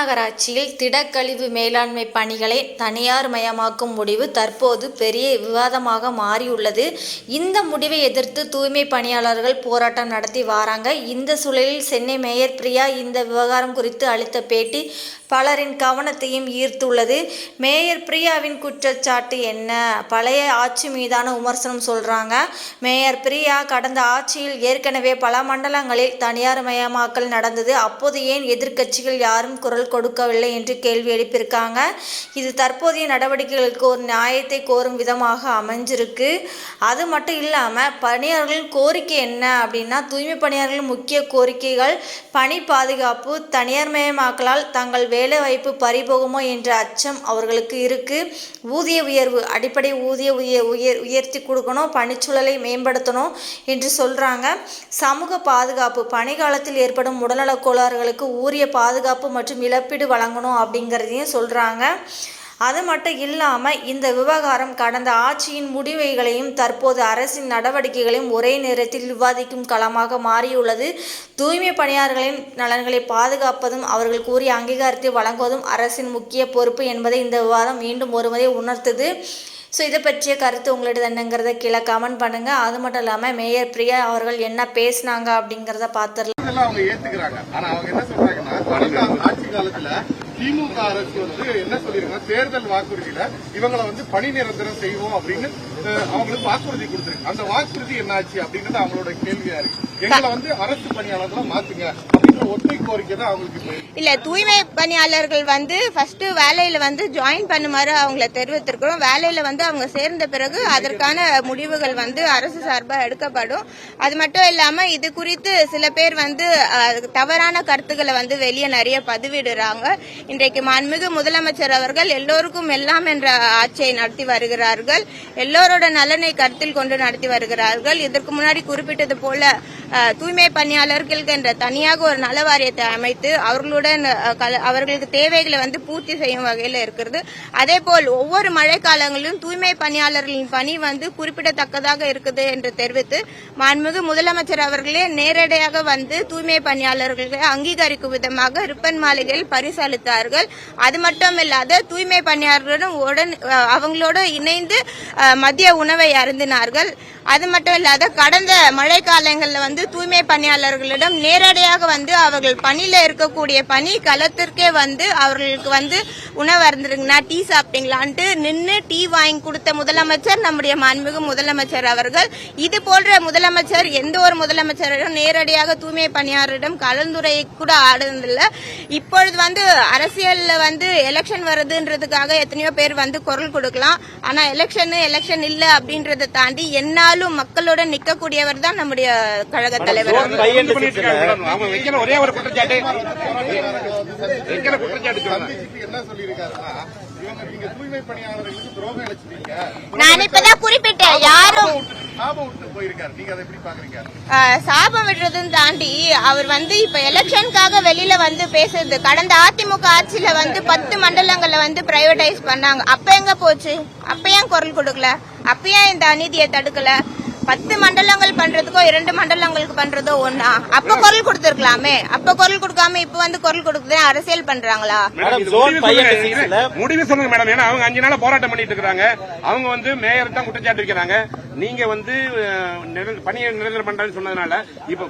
மாநகராட்சியில் திடக்கழிவு மேலாண்மை பணிகளை தனியார் மயமாக்கும் முடிவு தற்போது பெரிய விவாதமாக மாறியுள்ளது. இந்த முடிவை எதிர்த்து தூய்மை பணியாளர்கள் போராட்டம் நடத்தி வராங்க. இந்த சூழலில் சென்னை மேயர் பிரியா இந்த விவகாரம் குறித்து அளித்த பேட்டி பலரின் கவனத்தையும் ஈர்த்துள்ளது. மேயர் பிரியாவின் குற்றச்சாட்டு என்ன? பழைய ஆட்சி மீதான விமர்சனம் சொல்கிறாங்க மேயர் பிரியா கடந்த ஆட்சியில் ஏற்கனவே பல மண்டலங்களில் தனியார் மயமாக்கல் நடந்தது. அப்போது ஏன் எதிர்க்கட்சிகள் யாரும் குரல் கொடுக்கவில்லை என்று கேள்வி எழுப்பியிருக்காங்க. இது தற்போதைய நடவடிக்கைகளுக்கு ஒரு நியாயத்தை கோரும் விதமாக அமைஞ்சிருக்கு. அது மட்டும் இல்லாமல் பணியாளர்களின் கோரிக்கை என்ன அப்படின்னா தூய்மை பணியாளர்களின் முக்கிய கோரிக்கைகள் பணி பாதுகாப்பு தனியார் மயமாக்கலால் வேலை வேலைவாய்ப்பு பறிபோகுமோ என்ற அச்சம் அவர்களுக்கு இருக்குது ஊதிய உயர்வு அடிப்படை ஊதிய உயர் உயர் உயர்த்தி கொடுக்கணும் பணிச்சூழலை மேம்படுத்தணும் என்று சொல்கிறாங்க சமூக பாதுகாப்பு பணிக்காலத்தில் ஏற்படும் உடல்நலக் கோளாறுகளுக்கு ஊரிய பாதுகாப்பு மற்றும் இழப்பீடு வழங்கணும் அப்படிங்கிறதையும் சொல்கிறாங்க அது மட்டும் இல்லாமல் இந்த விவகாரம் கடந்த ஆட்சியின் முடிவுகளையும் தற்போது அரசின் நடவடிக்கைகளையும் ஒரே நேரத்தில் விவாதிக்கும் களமாக மாறியுள்ளது. தூய்மை பணியாளர்களின் நலன்களை பாதுகாப்பதும் அவர்கள் கூறிய அங்கீகாரத்தை வழங்குவதும் அரசின் முக்கிய பொறுப்பு என்பதை இந்த விவாதம் மீண்டும் ஒருமுறை உணர்த்துது. ஸோ இதை பற்றிய கருத்து உங்களோட என்னங்கிறத கீழே கமெண்ட் பண்ணுங்கள் அது மட்டும் இல்லாமல் மேயர் பிரியா அவர்கள் என்ன பேசினாங்க அப்படிங்கிறத பார்த்துடலாம் அவங்க ஏற்றுக்கிறாங்க ஆனால் அவங்க என்ன சொல்கிறாங்கன்னா ஆட்சி காலத்தில் திமுக அரசு வந்து என்ன சொல்லிருக்காங்க தேர்தல் வாக்குறுதியில இவங்களை வந்து பணி நிரந்தரம் செய்வோம் அப்படின்னு அவங்களுக்கு வாக்குறுதி கொடுத்திருக்கு. அந்த வாக்குறுதி என்னாச்சு அப்படின்றது அவங்களோட கேள்வியா இருக்கு. எங்களை வந்து அரசு பணியாளர்களா மாத்துங்க. இல்ல தூய்மை பணியாளர்கள் வந்து ஃபர்ஸ்ட் வேலையில வந்து ஜாயின் பண்ணுமாறு அவங்கள தெரிவித்திருக்கிறோம். வேலையில வந்து அவங்க சேர்ந்த பிறகு அதற்கான முடிவுகள் வந்து அரசு சார்பாக எடுக்கப்படும். அது மட்டும் இல்லாம இது குறித்து சில பேர் வந்து தவறான கருத்துக்களை வந்து வெளியே நிறைய பதிவிடுறாங்க. இன்றைக்கு மாண்புமிகு முதலமைச்சர் அவர்கள் எல்லோருக்கும் எல்லாம் என்ற ஆட்சியை நடத்தி வருகிறார்கள். எல்லோரோட நலனை கருத்தில் கொண்டு நடத்தி வருகிறார்கள். இதற்கு முன்னாடி குறிப்பிட்டது போல தூய்மை பணியாளர்கள் என்ற தனியாக ஒரு நல வாரியத்தை அமைத்து அவர்களுடன் கல- அவர்களுக்கு தேவைகளை வந்து பூர்த்தி செய்யும் வகையில் இருக்கிறது. அதே போல் ஒவ்வொரு மழைக்காலங்களிலும் தூய்மை பணியாளர்களின் பணி வந்து குறிப்பிடத்தக்கதாக இருக்குது என்று தெரிவித்து மாண்புமிகு முதலமைச்சர் அவர்களே நேரடியாக வந்து தூய்மை பணியாளர்களை அங்கீகரிக்கும் விதமாக ரிப்பன் மாளிகையில் பரிசளித்தார்கள். அது மட்டும் இல்லாத தூய்மை பணியாளர்களுடன் உடன் அவங்களோடு இணைந்து மதிய உணவை அருந்தினார்கள். அது மட்டும் இல்லாத கடந்த மழை காலங்களில் வந்து தூய்மை பணியாளர்களிடம் நேரடியாக வந்து அவர்கள் பணியில இருக்கக்கூடிய பணி களத்திற்கே வந்து அவர்களுக்கு வந்து உணவு அருந்துருங்கண்ணா டீ சாப்பிட்டீங்களான்ட்டு நின்று டீ வாங்கி கொடுத்த முதலமைச்சர் நம்முடைய மாண்புமிகு முதலமைச்சர் அவர்கள். இது போன்ற முதலமைச்சர் எந்த ஒரு முதலமைச்சரிடம் நேரடியாக தூய்மை பணியாளரிடம் கலந்துரை கூட ஆடுனதில்லை. இப்பொழுது வந்து அரசியல்ல வந்து எலெக்ஷன் வருதுன்றதுக்காக எத்தனையோ பேர் வந்து குரல் கொடுக்கலாம். ஆனா எலெக்ஷன் எலெக்ஷன் இல்லை அப்படின்றத தாண்டி என்னால் என்னாலும் மக்களோட நிக்கக்கூடியவர் தான் நம்முடைய கழக தலைவர். ஒரே ஒரு குற்றச்சாட்டு. என்ன சொல்லியிருக்காருன்னா நான் இப்பதான் குறிப்பிட்டேன் யாரும் சாபம் விடுறதுன்னு தாண்டி அவர் வந்து இப்ப எலெக்ஷனுக்காக வெளியில வந்து பேசுறது. கடந்த அதிமுக ஆட்சியில வந்து பத்து மண்டலங்கள்ல வந்து பிரைவேடைஸ் பண்ணாங்க. அப்ப எங்க போச்சு? அப்ப ஏன் குரல் கொடுக்கல? அப்ப ஏன் இந்த அநீதியை தடுக்கல? பத்து மண்டலங்கள் பண்றதுக்கோ இரண்டு மண்டலங்களுக்கு பண்றதோ ஒண்ணா? அப்ப குரல் கொடுத்திருக்கலாமே. அப்ப குரல் கொடுக்காம இப்ப வந்து குரல் கொடுக்குறது அரசியல் பண்றாங்களா? முடிவு சொல்லுங்க. முடிவு மேடம். ஏன்னா அவங்க அஞ்சு நாளா போராட்டம் பண்ணிட்டு இருக்காங்க அவங்க வந்து மேயர் தான் குற்றச்சாட்டு வைக்கிறாங்க. நீங்க வந்து பணியை நிரந்தரம் பண்றேன்னு சொன்னதுனால இப்ப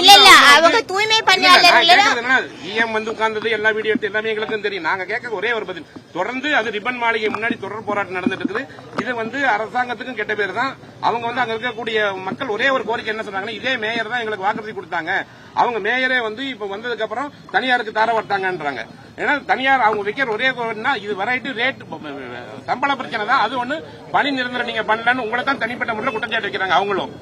இல்ல இல்ல அவங்க தூய்மை EM வந்து உட்கார்ந்தது எல்லா வீடியோ எடுத்து எல்லாமே எங்களுக்கும் தெரியும். நாங்க கேட்க ஒரே ஒரு பதில். தொடர்ந்து அது ரிப்பன் மாளிகை முன்னாடி தொடர் போராட்டம் நடந்துட்டு இருக்குது. இது வந்து அரசாங்கத்துக்கும் கெட்ட பேர் தான். அவங்க வந்து அங்க இருக்கக்கூடிய மக்கள் ஒரே ஒரு கோரிக்கை என்ன சொன்னாங்கன்னா இதே மேயர் தான் எங்களுக்கு வாக்குறுதி கொடுத்தாங்க. அவங்க மேயரே வந்து இப்ப வந்ததுக்கு அப்புறம் தனியாருக்கு தர வட்டாங்கன்றாங்க. ஏன்னா தனியார் அவங்க வைக்கிற ஒரே இது வெரைட்டி ரேட் சம்பள பிரச்சனை தான். அது ஒண்ணு பணி நிரந்தரம் நீங்க பண்ணலன்னு உங்களை தான் தனிப்பட்ட முறையில் குற்றச்சாட்டு வைக்கிறாங்க அவங்களும்.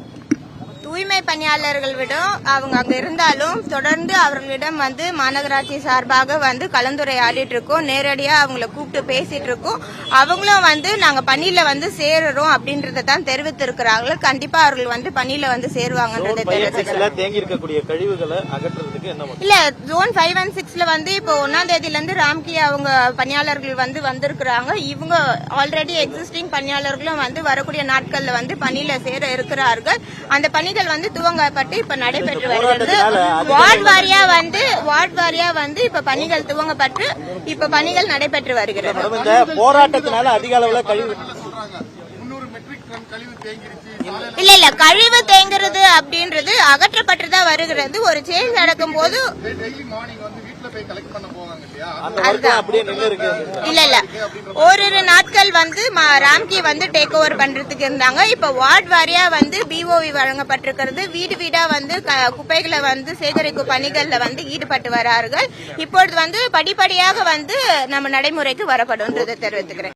தூய்மை பணியாளர்கள் விடம் அவங்க அங்க இருந்தாலும் தொடர்ந்து அவர்களிடம் வந்து மாநகராட்சி சார்பாக வந்து கலந்துரையாடிட்டு இருக்கோம். நேரடியா அவங்கள கூப்பிட்டு பேசிட்டு இருக்கோம். அவங்களும் வந்து நாங்க பணியில வந்து சேருறோம் அப்படின்றத தான் தெரிவித்திருக்கிறார்கள் கண்டிப்பா அவர்கள் வந்து பணியில வந்து சேருவாங்கன்றதை தெரிவித்திருக்கிறாங்க. இல்ல ஜோன் ஃபைவ் அண்ட் சிக்ஸ்ல வந்து இப்போ ஒன்னாம் தேதியில இருந்து ராம்கி அவங்க பணியாளர்கள் வந்து வந்திருக்கிறாங்க. இவங்க ஆல்ரெடி எக்ஸிஸ்டிங் பணியாளர்களும் வந்து வரக்கூடிய நாட்கள்ல வந்து பணியில சேர இருக்கிறார்கள். அந்த பணிகள் பணிகள் வந்து துவங்கப்பட்டு இப்ப நடைபெற்று வருகிறது. வார்டு வாரியா வந்து வார்டு வாரியா வந்து இப்ப பணிகள் துவங்கப்பட்டு இப்ப பணிகள் நடைபெற்று வருகிறது. போராட்டத்தினால அதிக அளவுல கழிவு இல்ல இல்ல கழிவு தேங்குறது அப்படின்றது அகற்றப்பட்டுதான் வருகிறது ஒரு சேஞ்ச் நடக்கும் போது டெய்லி மார்னிங் வந்து வீட்டுல போய் கலெக்ட் பண்ண போவாங்க இல்லையா? அந்த ஒர்க் அப்படியே நின்று இருக்கு. இல்ல இல்ல. ஓரிரு நாட்கள் வந்து ம- ராம்கி வந்து டேக் ஓவர் பண்றதுக்கு இருந்தாங்க. இப்ப வார்டு வாரியா வந்து பிஓவி வழங்கப்பட்டிருக்கிறது. வீடு வீடா வந்து குப்பைகளை வந்து சேகரிக்கும் பணிகள்ல வந்து ஈடுபட்டு வரார்கள். இப்பொழுது வந்து படிப்படியாக வந்து நம்ம நடைமுறைக்கு வரப்படும்ன்றதை தெரிவித்துக்கிறேன்.